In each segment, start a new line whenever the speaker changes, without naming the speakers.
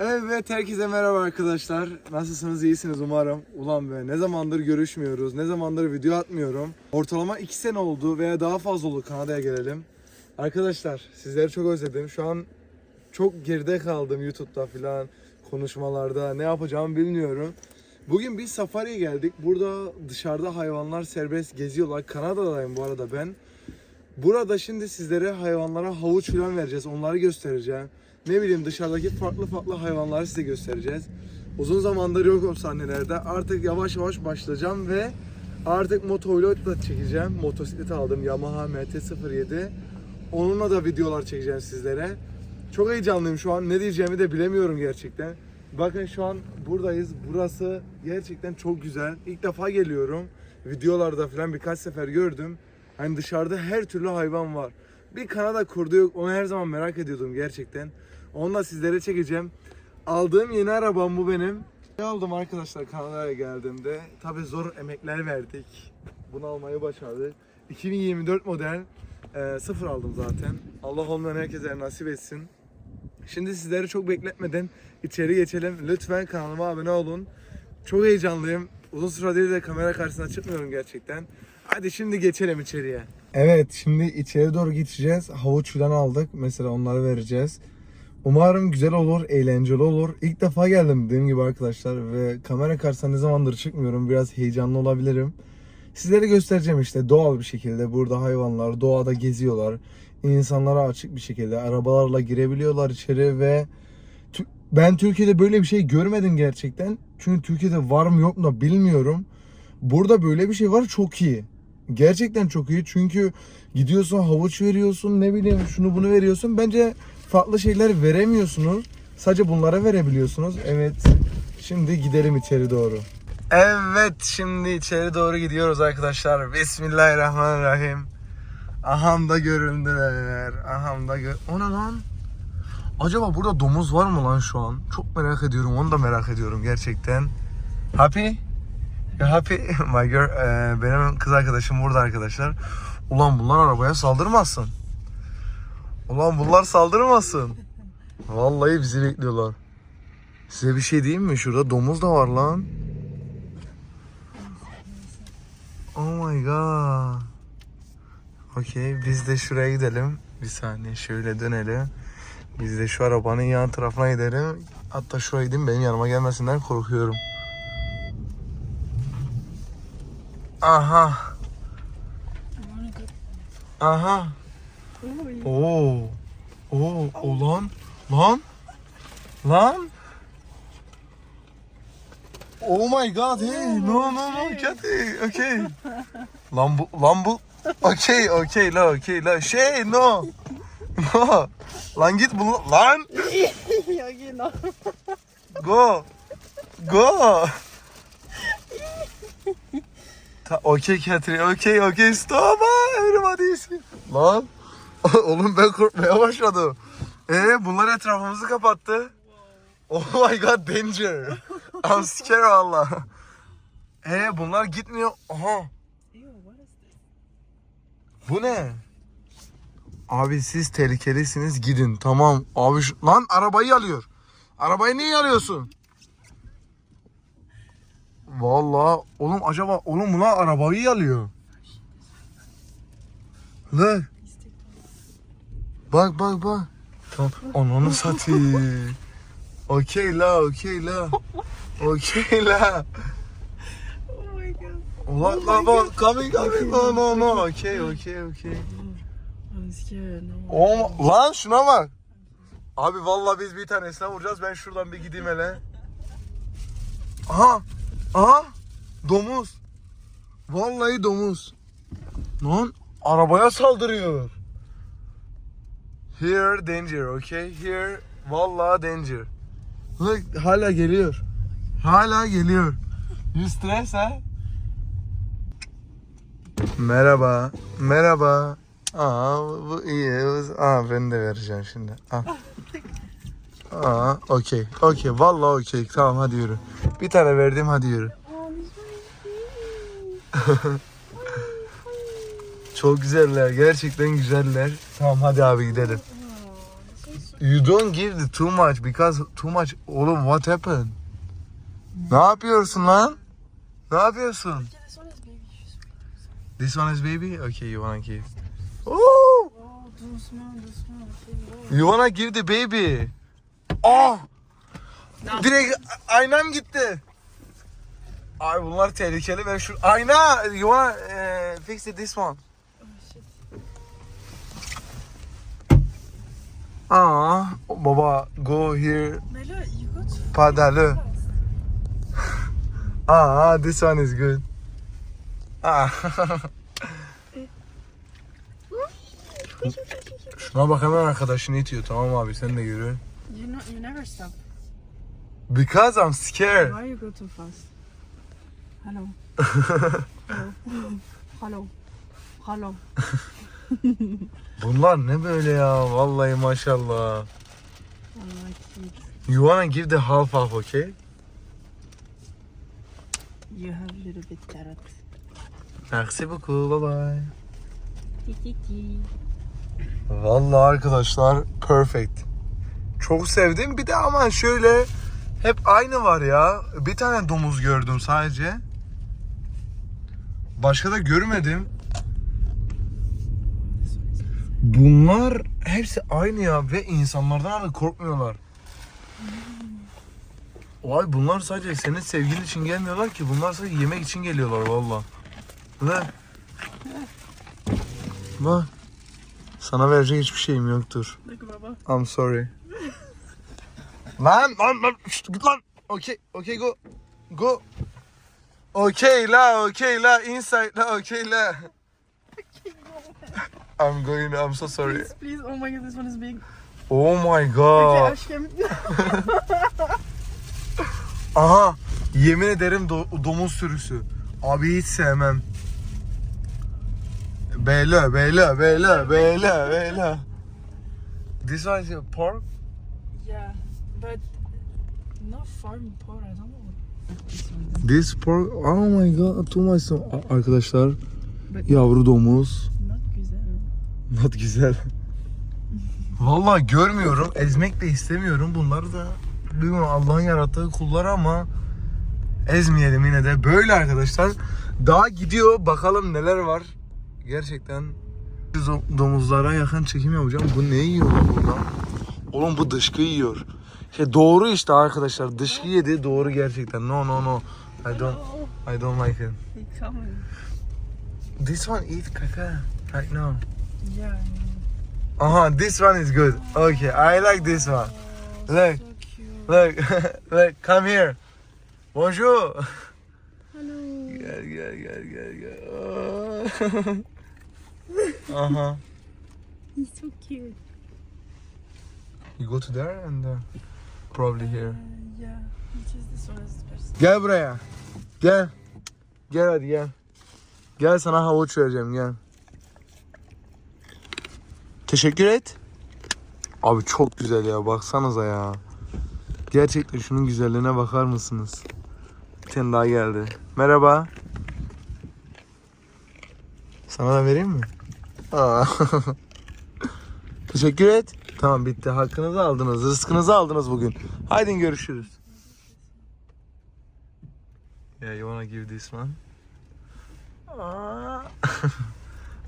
Evet herkese merhaba arkadaşlar. Nasılsınız? İyisiniz umarım. Ulan be ne zamandır görüşmüyoruz. Ne zamandır video atmıyorum. Ortalama 2 sene oldu veya daha fazla oldu Kanada'ya gelelim. Arkadaşlar sizleri çok özledim. Şu an çok geride kaldım YouTube'da falan konuşmalarda. Ne yapacağımı bilmiyorum. Bugün bir safariye geldik. Burada dışarıda hayvanlar serbest geziyorlar. Kanada'dayım bu arada ben. Burada şimdi sizlere hayvanlara havuç falan vereceğiz. Onları göstereceğim. Ne bileyim dışarıdaki farklı farklı hayvanları size göstereceğiz. Uzun zamandır yokum sahnelerde. Artık yavaş yavaş başlayacağım ve artık motovlog çekeceğim. Motosiklet aldım Yamaha MT-07. Onunla da videolar çekeceğim sizlere. Çok heyecanlıyım şu an. Ne diyeceğimi de bilemiyorum gerçekten. Bakın şu an buradayız. Burası gerçekten çok güzel. İlk defa geliyorum. Videolarda falan birkaç sefer gördüm. Hani dışarıda her türlü hayvan var. Bir Kanada kurdu yok. Onu her zaman merak ediyordum gerçekten. Onu da sizlere çekeceğim. Aldığım yeni arabam bu benim. Ne aldım arkadaşlar Kanada'ya geldiğimde. Tabi zor emekler verdik. Bunu almayı başardık. 2024 model. e, sıfır aldım zaten. Allah olmayan herkese nasip etsin. Şimdi sizleri çok bekletmeden içeri geçelim. Lütfen kanalıma abone olun. Çok heyecanlıyım. Uzun süredir de kamera karşısına çıkmıyorum gerçekten. Hadi şimdi geçelim içeriye. Evet şimdi içeri doğru gideceğiz. Havuç falan aldık. Mesela onları vereceğiz. Umarım güzel olur, eğlenceli olur. İlk defa geldim dediğim gibi arkadaşlar ve kamera karşısına ne zamandır çıkmıyorum. Biraz heyecanlı olabilirim. Sizlere göstereceğim işte doğal bir şekilde burada hayvanlar doğada geziyorlar. İnsanlara açık bir şekilde arabalarla girebiliyorlar içeri ve ben Türkiye'de böyle bir şey görmedim gerçekten. Çünkü Türkiye'de var mı yok mu bilmiyorum. Burada böyle bir şey var çok iyi. Gerçekten çok iyi çünkü gidiyorsun havuç veriyorsun ne bileyim şunu bunu veriyorsun. Bence farklı şeyler veremiyorsunuz. Sadece bunlara verebiliyorsunuz. Evet. Şimdi gidelim içeri doğru. Evet şimdi içeri doğru gidiyoruz arkadaşlar. Bismillahirrahmanirrahim. Aham da göründüler. Aham da gör... O ne lan? Acaba burada domuz var mı lan şu an? Çok merak ediyorum. Onu da merak ediyorum gerçekten. Happy? You happy? My girl. Ee, benim kız arkadaşım burada arkadaşlar. Ulan bunlar arabaya saldırmasın. Ulan bunlar saldırmasın. Vallahi bizi bekliyorlar. Size bir şey diyeyim mi? Şurada domuz da var lan. Oh my god. Okey biz de şuraya gidelim. Bir saniye şöyle dönelim. Biz de şu arabanın yan tarafına gidelim. Hatta şuraya gideyim benim yanıma gelmesinden korkuyorum. Aha. Aha. Oo. Oo, o lan. Lan. Lan. Oh my god. Hey, no no no Kathy. Okay. Lan bu lan bu. Okay, okay la, okay la. Şey no. No. Lan git bunu lan. Go. Go. Ta, okay Kathy. Okay, okay. Stop. Everybody. Lan. Oğlum ben korkmaya başladım. Ee bunlar etrafımızı kapattı. Oh my god danger. I'm scared valla. Ee bunlar gitmiyor. Aha. Bu ne? Abi siz tehlikelisiniz gidin tamam. Abi şu... lan arabayı alıyor. Arabayı niye alıyorsun? Vallahi oğlum acaba oğlum buna arabayı alıyor. Ne? Bak bak bak. Tamam. Ananı satayım. Okey la okey la. Okey la.
Oh my god.
Ulan lan bak coming coming no no no. Okey okey okey.
I'm scared. No.
O lan şuna bak. Abi vallahi biz bir tanesine vuracağız. Ben şuradan bir gideyim hele. Aha. Aha. Domuz. Vallahi domuz. Lan arabaya saldırıyor. Here danger, okay? Here vallahi danger. Look hala geliyor. Hala geliyor. You stress ha? Merhaba. Merhaba. Aa bu iyi. Aa ben de vereceğim şimdi. Al. Aa okey. Okey. Vallahi okey. Tamam hadi yürü. Bir tane verdim hadi yürü. Çok güzeller. Gerçekten güzeller. Tamam hadi abi gidelim. You don't give the too much because too much. Oğlum what happened? Ne yapıyorsun lan? Ne yapıyorsun?
This one is baby.
Okay, you wanna give. Oh! You wanna give the baby. Oh! Direkt aynam gitti. Ay bunlar tehlikeli ve şu ayna you wanna eh, fix it this one.
Oh, shit.
Aa baba go here
là, you go.
Aa this one is good. Aa. Şuna bak hemen arkadaşını itiyor tamam abi sen de yürü.
You, know, you never stop.
Because I'm scared.
Why you go too fast? Hello. Hello. Hello. Hello.
Bunlar ne böyle ya vallahi maşallah. You wanna give the half half okay?
You have a little bit carrot.
Merci beaucoup bye bye. Vallahi arkadaşlar perfect. Çok sevdim bir de ama şöyle hep aynı var ya. Bir tane domuz gördüm sadece. Başka da görmedim. Bunlar hepsi aynı ya ve insanlardan da korkmuyorlar. Vay bunlar sadece senin sevgilin için gelmiyorlar ki. Bunlar sadece yemek için geliyorlar valla. Ve Bak. Sana verecek hiçbir şeyim yoktur. I'm sorry. lan lan lan şşt, git lan. Okay, okay go. Go. Okay la, okay la, inside la, okay la. I'm going, I'm so sorry.
Please, please. Oh my god, this one is big.
Oh my god.
aşkım.
Aha, yemin ederim do- domuz sürüsü. Abi hiç sevmem. Beyler, beyler, beyler, beyler, beyler. This one is a pork?
yeah, but not farm pork. I don't know what this one is.
This pork, oh my god, too much. Arkadaşlar,
But
yavru domuz.
Not güzel.
Vallahi görmüyorum, ezmek de istemiyorum. Bunları da bilmiyorum Allah'ın yarattığı kullar ama ezmeyelim yine de. Böyle arkadaşlar. Daha gidiyor, bakalım neler var. Gerçekten domuzlara yakın çekim yapacağım. Bu ne yiyor lan burada? Oğlum bu dışkı yiyor. Şey doğru işte arkadaşlar. Dışkı yedi doğru gerçekten. No no no. I don't I don't like it. This one eat caca right now.
Yeah.
Aha, this one is good. Okay, I like this one.
Oh,
Look. Look, look, come here. Bonjour.
Hello.
Gel, gel, gel, gel, gel. Aha.
He's so cute.
You go to there and uh, probably
Uh,
here.
yeah. Which is this one is the best.
Gel buraya. Gel. Gel hadi gel. Gel sana havuç vereceğim gel. Teşekkür et. Abi çok güzel ya baksanıza ya. Gerçekten şunun güzelliğine bakar mısınız? Bir tane daha geldi. Merhaba. Sana da vereyim mi? Teşekkür et. Tamam bitti. Hakkınızı aldınız. Rızkınızı aldınız bugün. Haydi görüşürüz. Yeah, you wanna give this one?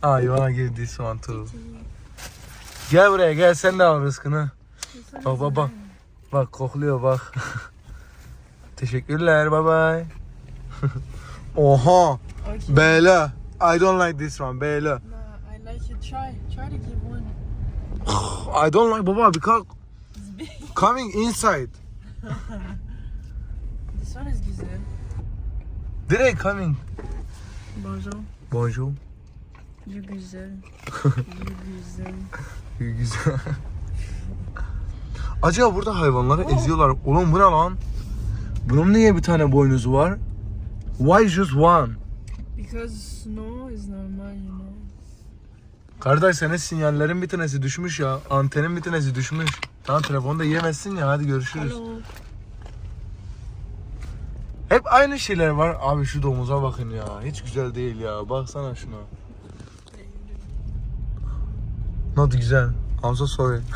Ah you wanna give this one too. Gel buraya gel sen de al rızkını. Bak bak bak. Bak kokluyor bak. Teşekkürler bye bye. Oha.
Okay.
Beyla. I don't like this one Beyla.
Nah, I like it. Try. Try to give one.
I don't like baba because coming inside.
This one is güzel.
Direkt coming.
Bonjour.
Bonjour.
You güzel. you güzel.
Güzel. Acaba burada hayvanları eziyorlar. Oğlum bu ne lan? Bunun niye bir tane boynuzu var? Why just one?
Because snow is normal, you know.
Kardeş senin sinyallerin bir tanesi düşmüş ya. Antenin bir tanesi düşmüş. Tamam telefonu da yemezsin ya hadi görüşürüz.
Hello.
Hep aynı şeyler var. Abi şu domuza bakın ya. Hiç güzel değil ya. Baksana şuna. Not güzel. I'm so sorry.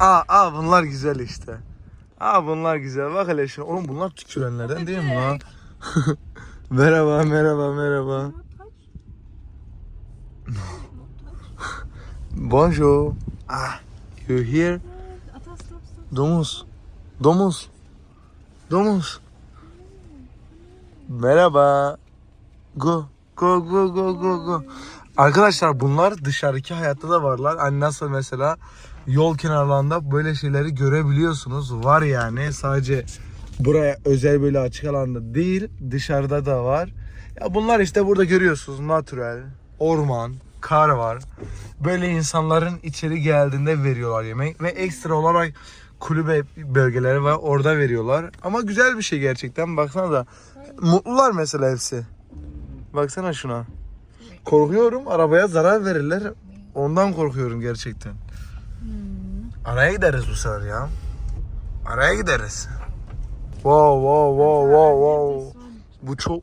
Aa, aa bunlar güzel işte. Aa bunlar güzel. Bak hele şuna. Oğlum bunlar tükürenlerden değil mi lan? merhaba, merhaba, merhaba. Bonjour. Ah, you here? Domuz. Domuz. Domuz. Merhaba. Go. Go go go go go. Arkadaşlar bunlar dışarıdaki hayatta da varlar. Hani nasıl mesela yol kenarlarında böyle şeyleri görebiliyorsunuz. Var yani sadece buraya özel böyle açık alanda değil dışarıda da var. Ya bunlar işte burada görüyorsunuz natural, orman, kar var. Böyle insanların içeri geldiğinde veriyorlar yemek ve ekstra olarak kulübe bölgeleri var orada veriyorlar. Ama güzel bir şey gerçekten baksana da mutlular mesela hepsi. Baksana şuna. Korkuyorum arabaya zarar verirler. Ondan korkuyorum gerçekten. Araya gideriz bu sefer ya. Araya gideriz. Wow wow wow wow wow. Bu çok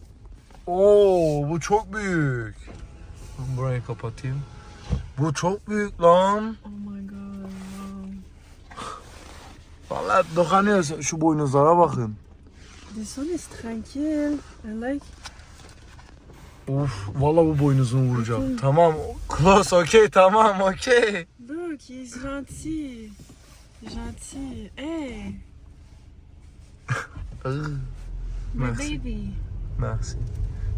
Oo bu çok büyük. Ben burayı kapatayım. Bu çok büyük lan.
Oh my god.
Vallahi dokunuyorsun. Şu boynuzlara bakın.
This one is tranquille. I like.
Uf, vallahi bu boynuzunu vuracağım. Tamam, close, okey, tamam, okey.
Look, he's gentil. Gentil. Hey, my
Merci.
baby.
Merci.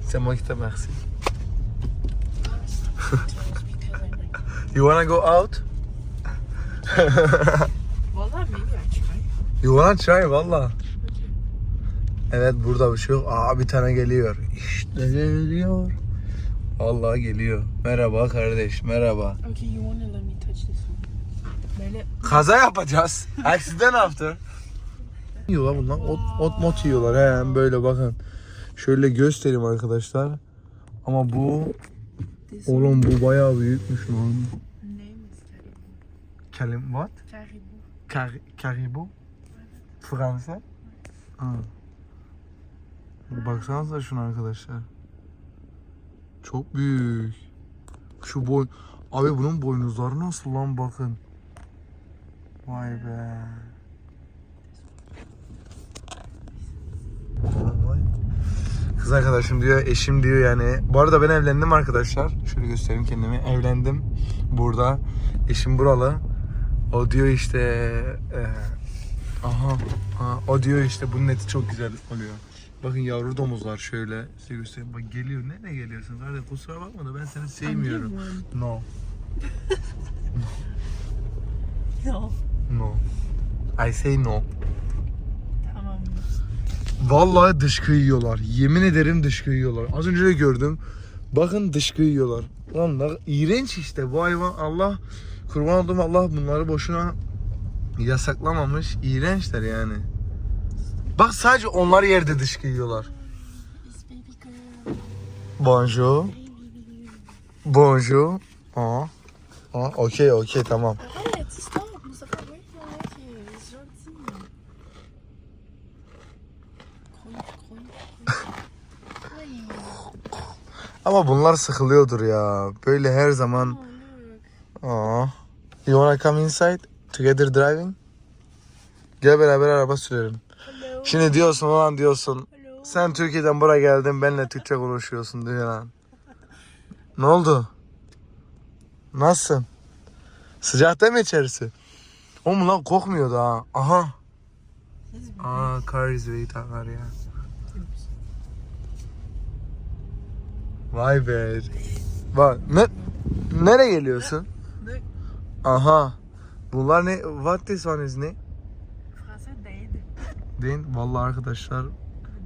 C'est moi qui te merci. You wanna go out?
I try.
You wanna try valla. Evet burada bir şey yok. Aa bir tane geliyor. İşte geliyor. Vallahi geliyor. Merhaba kardeş, merhaba.
Okay, you wanna let me touch this one? Böyle
Kaza yapacağız. Accident after. Yiyorlar bunlar. Ot, ot mot yiyorlar. He böyle bakın. Şöyle göstereyim arkadaşlar. Ama bu oğlum bu bayağı büyükmüş lan. Kelim what?
Caribou.
Kar, karibu. Fransa. Ha. Baksanıza şuna arkadaşlar. Çok büyük. Şu boy... Abi bunun boynuzları nasıl lan bakın. Vay be. Kız arkadaşım diyor, eşim diyor yani. Bu arada ben evlendim arkadaşlar. Şöyle göstereyim kendimi. Evlendim burada. Eşim buralı. O diyor işte e, aha, aha, o diyor işte bunun eti çok güzel oluyor. Bakın yavru domuzlar şöyle size göstereyim. Bak geliyor. Nereye geliyorsun? Kardeş kusura bakma da ben seni sevmiyorum. No.
No.
No. I say no.
Tamam.
Vallahi dışkı yiyorlar. Yemin ederim dışkı yiyorlar. Az önce de gördüm. Bakın dışkı yiyorlar. Lan ne iğrenç işte bu hayvan. Allah kurban olduğum Allah bunları boşuna yasaklamamış. İğrençler yani. Bak sadece onlar yerde dışkı yiyorlar. Bonjour. Bonjour. Aa. Aa, okey okey tamam. Ama bunlar sıkılıyordur ya. Böyle her zaman. Aa. You wanna come inside? Together driving? Gel beraber araba sürelim. Şimdi diyorsun ulan diyorsun. Sen Türkiye'den buraya geldin benimle Türkçe konuşuyorsun diyor lan. Ne oldu? Nasılsın? Sıcak değil mi içerisi? Oğlum lan kokmuyor da. Aha. Aa car is wait var ya. Vay be. Bak ne nereye geliyorsun? Aha. Bunlar ne? What this one is ne? Değil. Vallahi arkadaşlar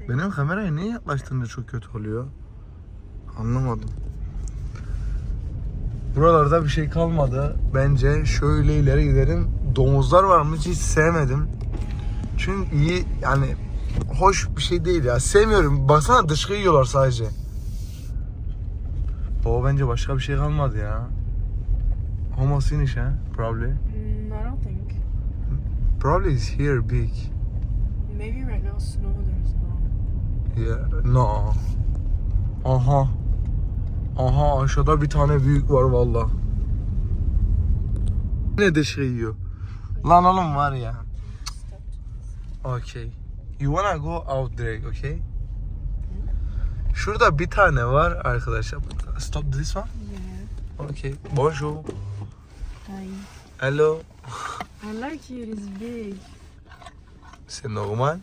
benim kameraya niye yaklaştığında çok kötü oluyor? Anlamadım. Buralarda bir şey kalmadı. Bence şöyle ileri gidelim. Domuzlar varmış hiç sevmedim. Çünkü iyi yani hoş bir şey değil ya. Sevmiyorum. Baksana dışkı yiyorlar sadece. O bence başka bir şey kalmadı ya. Homo finish ha? Probably.
Mm, I don't think.
Probably is here big.
Maybe right now snow there's no.
Yeah, no. Aha. Aha aşağıda bir tane büyük var valla. Ne de şey yiyor. Lan oğlum var ya. Okay. You wanna go out direct, okay? Şurada bir tane var arkadaşlar. Stop this one.
Yeah.
Okay. Bonjour.
Hi.
Hello.
I like it. It's big.
C'est normal.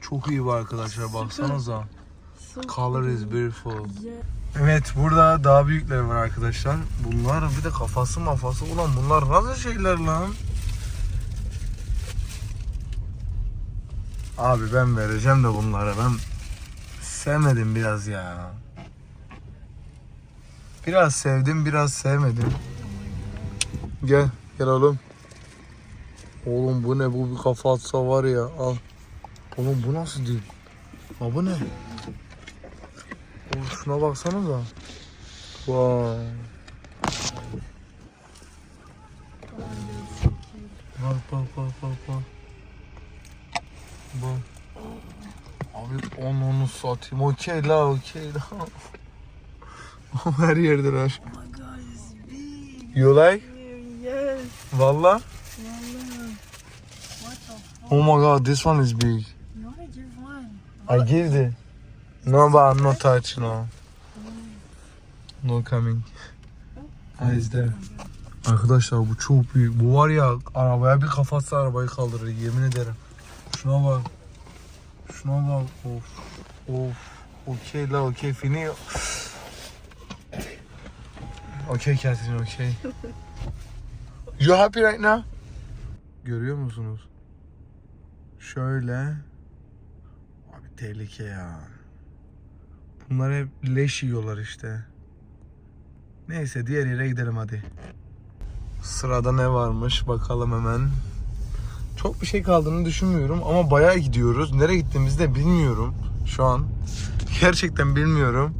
Çok iyi bu arkadaşlar baksanıza. Color is beautiful. Evet burada daha büyükler var arkadaşlar. Bunlar bir de kafası mafası ulan bunlar nasıl şeyler lan? Abi ben vereceğim de bunlara ben sevmedim biraz ya. Biraz sevdim biraz sevmedim. Gel gel oğlum. Oğlum bu ne bu bir kafa atsa var ya al. Oğlum bu nasıl değil? Ha bu ne? Oğlum şuna baksanıza. Vay. Bak bak bak bak bak. Bak. Abi onu onu satayım. Okey la okey la. Her yerdeler.
Oh my god, it's big.
You like?
Yes.
Valla?
Wallah. What the fuck?
Oh my god this one is big.
You wanna give one?
I give it. No but I'm not touch no. No coming. Ha izle. Arkadaşlar bu çok büyük. Bu var ya arabaya bir kafası arabayı kaldırır yemin ederim. Şuna bak. Şuna bak. Of. Of. Okey la okey fini. Okey Catherine okey. You happy right now? Görüyor musunuz? Şöyle. Abi tehlike ya. Bunlar hep leş yiyorlar işte. Neyse diğer yere gidelim hadi. Sırada ne varmış bakalım hemen. Çok bir şey kaldığını düşünmüyorum ama bayağı gidiyoruz. Nereye gittiğimizi de bilmiyorum şu an. Gerçekten bilmiyorum.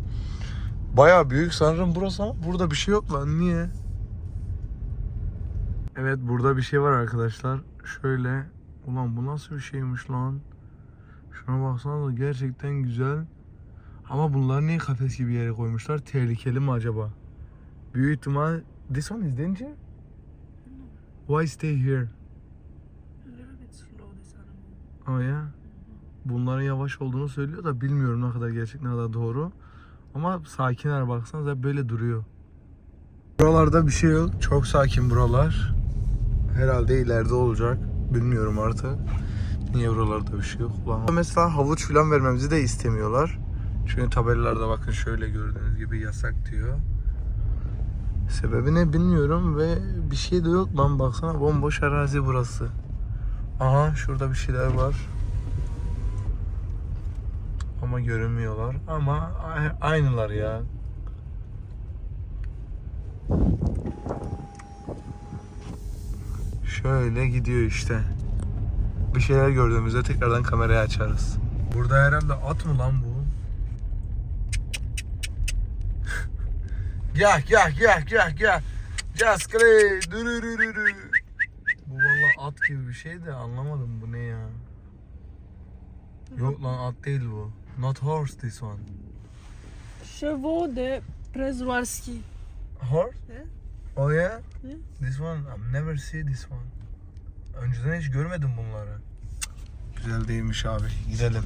Bayağı büyük sanırım burası ama burada bir şey yok lan. Niye? Evet burada bir şey var arkadaşlar. Şöyle. Ulan bu nasıl bir şeymiş lan? Şuna baksana da gerçekten güzel. Ama bunları niye kafes gibi yere koymuşlar? Tehlikeli mi acaba? Büyük ihtimal... This one is danger? Why stay here? Oh ya. Bunların yavaş olduğunu söylüyor da bilmiyorum ne kadar gerçek ne kadar doğru. Ama sakinler baksanıza böyle duruyor. Buralarda bir şey yok. Çok sakin buralar. Herhalde ileride olacak. Bilmiyorum artık. Niye buralarda bir şey yok? Ulan mesela havuç falan vermemizi de istemiyorlar. Çünkü tabelalarda bakın şöyle gördüğünüz gibi yasak diyor. Sebebi ne bilmiyorum ve bir şey de yok lan baksana bomboş arazi burası. Aha şurada bir şeyler var. Ama görünmüyorlar. Ama aynılar ya. Şöyle gidiyor işte. Bir şeyler gördüğümüzde tekrardan kamerayı açarız. Burada herhalde at mı lan bu? Gel gel gel gel gel. Just play. Bu valla at gibi bir şey de anlamadım bu ne ya. Yok lan at değil bu. Not horse this one.
Chevaux de Przewalski.
Horse?
Yeah.
Oh yeah?
Yeah.
This one, I've never seen this one. Önceden hiç görmedim bunları. Güzel değilmiş abi. Gidelim.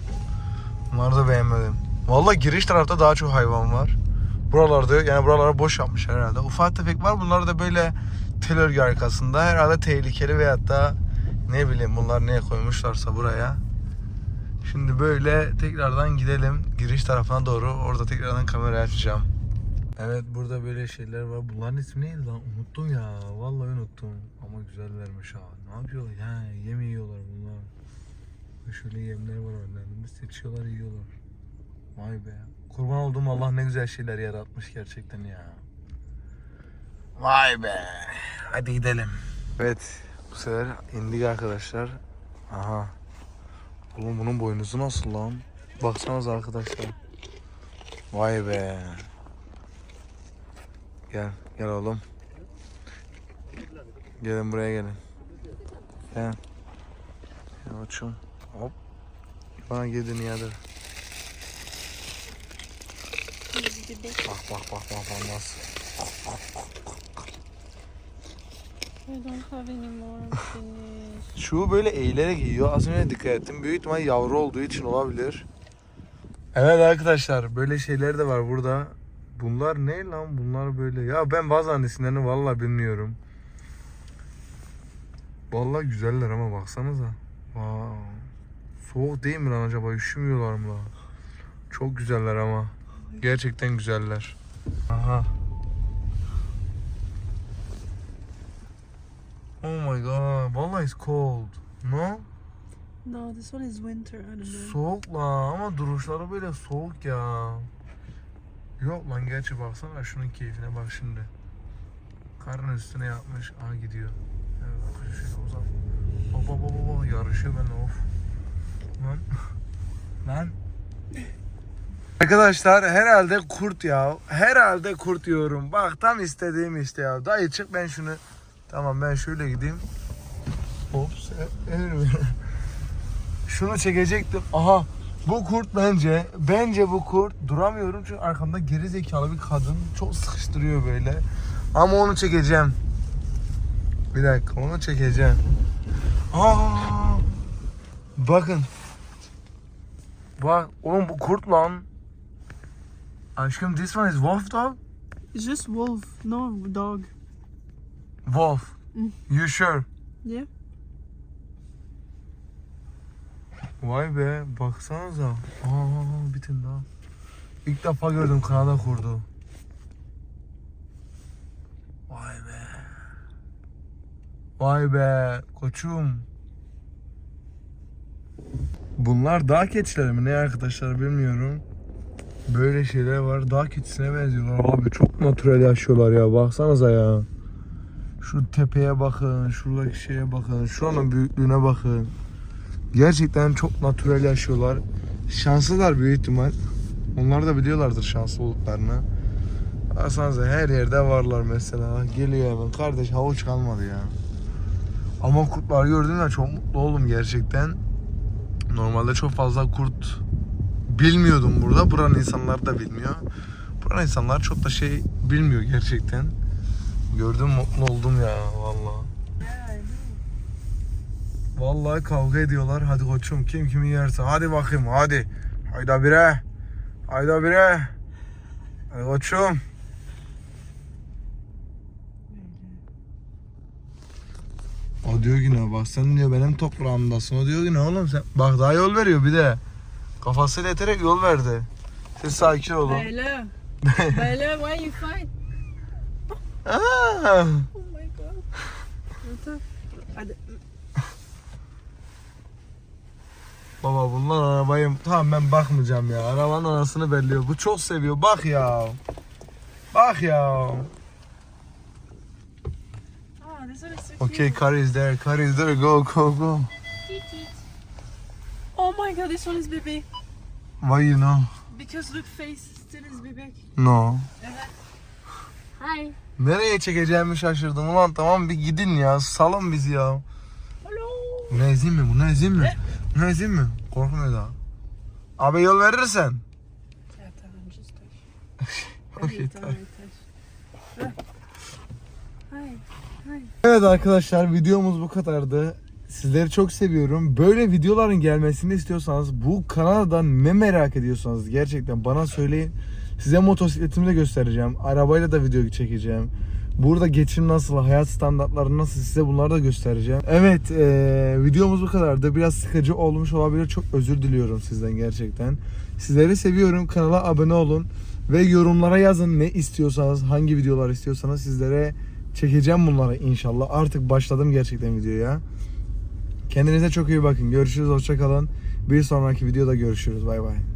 Bunları da beğenmedim. Vallahi giriş tarafta daha çok hayvan var. Buralarda yani buraları boş yapmış herhalde. Ufak tefek var. Bunlar da böyle tel örgü arkasında. Herhalde tehlikeli veyahut da ne bileyim bunlar neye koymuşlarsa buraya. Şimdi böyle tekrardan gidelim giriş tarafına doğru. Orada tekrardan kamerayı açacağım. Evet burada böyle şeyler var. Bunların ismi neydi lan? Unuttum ya. Vallahi unuttum. Ama güzellermiş ha. Ne yapıyorlar? Ha, yem yiyorlar bunlar. Şöyle yemler var önlerinde. Seçiyorlar yiyorlar. Vay be. Kurban olduğum Allah ne güzel şeyler yaratmış gerçekten ya. Vay be. Hadi gidelim. Evet. Bu sefer indik arkadaşlar. Aha. Oğlum bunun boynuzu nasıl lan? Baksanıza arkadaşlar. Vay be. Gel, gel oğlum. Gelin buraya gelin. Gel. Gel açım. Hop. Bana gidin yadır. Bak bak bak bak bak nasıl. Şu böyle eğilerek yiyor. Az önce dikkat ettim. Büyük ihtimal yavru olduğu için olabilir. Evet arkadaşlar böyle şeyler de var burada. Bunlar ne lan? Bunlar böyle. Ya ben bazı isimlerini vallahi bilmiyorum. Vallahi güzeller ama baksanıza. Wow. Soğuk değil mi lan acaba? Üşümüyorlar mı lan? Çok güzeller ama. Gerçekten güzeller. Aha. Oh my god. Vallahi it's cold. No?
No, this one is winter. I don't know.
Soğuk lan ama duruşları böyle soğuk ya. Yok lan gerçi baksana şunun keyfine bak şimdi. Karnın üstüne yapmış. Aa gidiyor. Evet şöyle uzak. Baba baba baba yarışıyor benimle of. Lan. Lan. Arkadaşlar herhalde kurt ya. Herhalde kurt yiyorum. Bak tam istediğim işte ya. Dayı çık ben şunu. Tamam ben şöyle gideyim. Ops. e- eğilme. Şunu çekecektim. Aha bu kurt bence bence bu kurt duramıyorum çünkü arkamda geri zekalı bir kadın çok sıkıştırıyor böyle. Ama onu çekeceğim. Bir dakika onu çekeceğim. Aa! Bakın. Bak oğlum bu kurt lan. Aşkım this one is wolf dog?
It's just wolf, no dog.
Wolf.
Mm.
You sure?
Yeah.
Vay be baksanıza. Aa bir tane daha. İlk defa gördüm Kanada kurdu. Vay be. Vay be koçum. Bunlar dağ keçileri mi ne arkadaşlar bilmiyorum. Böyle şeyler var. Dağ keçisine benziyorlar. Abi çok natürel yaşıyorlar ya. Baksanıza ya. Şu tepeye bakın. Şuradaki şeye bakın. Şuranın büyüklüğüne bakın. Gerçekten çok natürel yaşıyorlar. Şanslılar büyük ihtimal. Onlar da biliyorlardır şanslı olduklarını. Baksanıza her yerde varlar mesela. Geliyor hemen. Kardeş havuç kalmadı ya. Ama kurtlar gördüğümde çok mutlu oldum gerçekten. Normalde çok fazla kurt bilmiyordum burada. Buranın insanlar da bilmiyor. Buranın insanlar çok da şey bilmiyor gerçekten. Gördüm mutlu oldum ya vallahi. Vallahi kavga ediyorlar. Hadi koçum kim kimi yerse. Hadi bakayım hadi. Hayda bire. Hayda bire. Hadi koçum. O diyor ki ne bak sen diyor benim toprağımdasın. O diyor ki ne oğlum sen. Bak daha yol veriyor bir de. Kafasıyla yeterek yol verdi. Siz sakin olun.
Bella. Bella, why you fight?
Aa,
Oh my god. Hadi.
Baba bunlar arabayı tamam ben bakmayacağım ya. Arabanın anasını belliyor. Bu çok seviyor. Bak ya. Bak ya. Okay, car is there. Car is there. Go, go, go.
Oh my god, this one is bebek.
Why you know?
Because look face still is bebek.
No.
Hi.
Nereye çekeceğimi şaşırdım ulan tamam bir gidin ya salın bizi ya.
Hello.
Bunu ezeyim mi? Bunu ezeyim mi? Bunu ezeyim mi? Korkmuyor daha. Abi yol verirsen.
Yeah, tamam.
Okay,
Hadi,
tamam. Evet arkadaşlar videomuz bu kadardı. Sizleri çok seviyorum. Böyle videoların gelmesini istiyorsanız bu kanalda ne merak ediyorsanız gerçekten bana söyleyin. Size motosikletimi de göstereceğim. Arabayla da video çekeceğim. Burada geçim nasıl, hayat standartları nasıl size bunları da göstereceğim. Evet eee, videomuz bu kadardı. Biraz sıkıcı olmuş olabilir. Çok özür diliyorum sizden gerçekten. Sizleri seviyorum. Kanala abone olun. Ve yorumlara yazın ne istiyorsanız, hangi videolar istiyorsanız sizlere çekeceğim bunları inşallah. Artık başladım gerçekten videoya. Kendinize çok iyi bakın. Görüşürüz. Hoşçakalın. Bir sonraki videoda görüşürüz. Bay bay.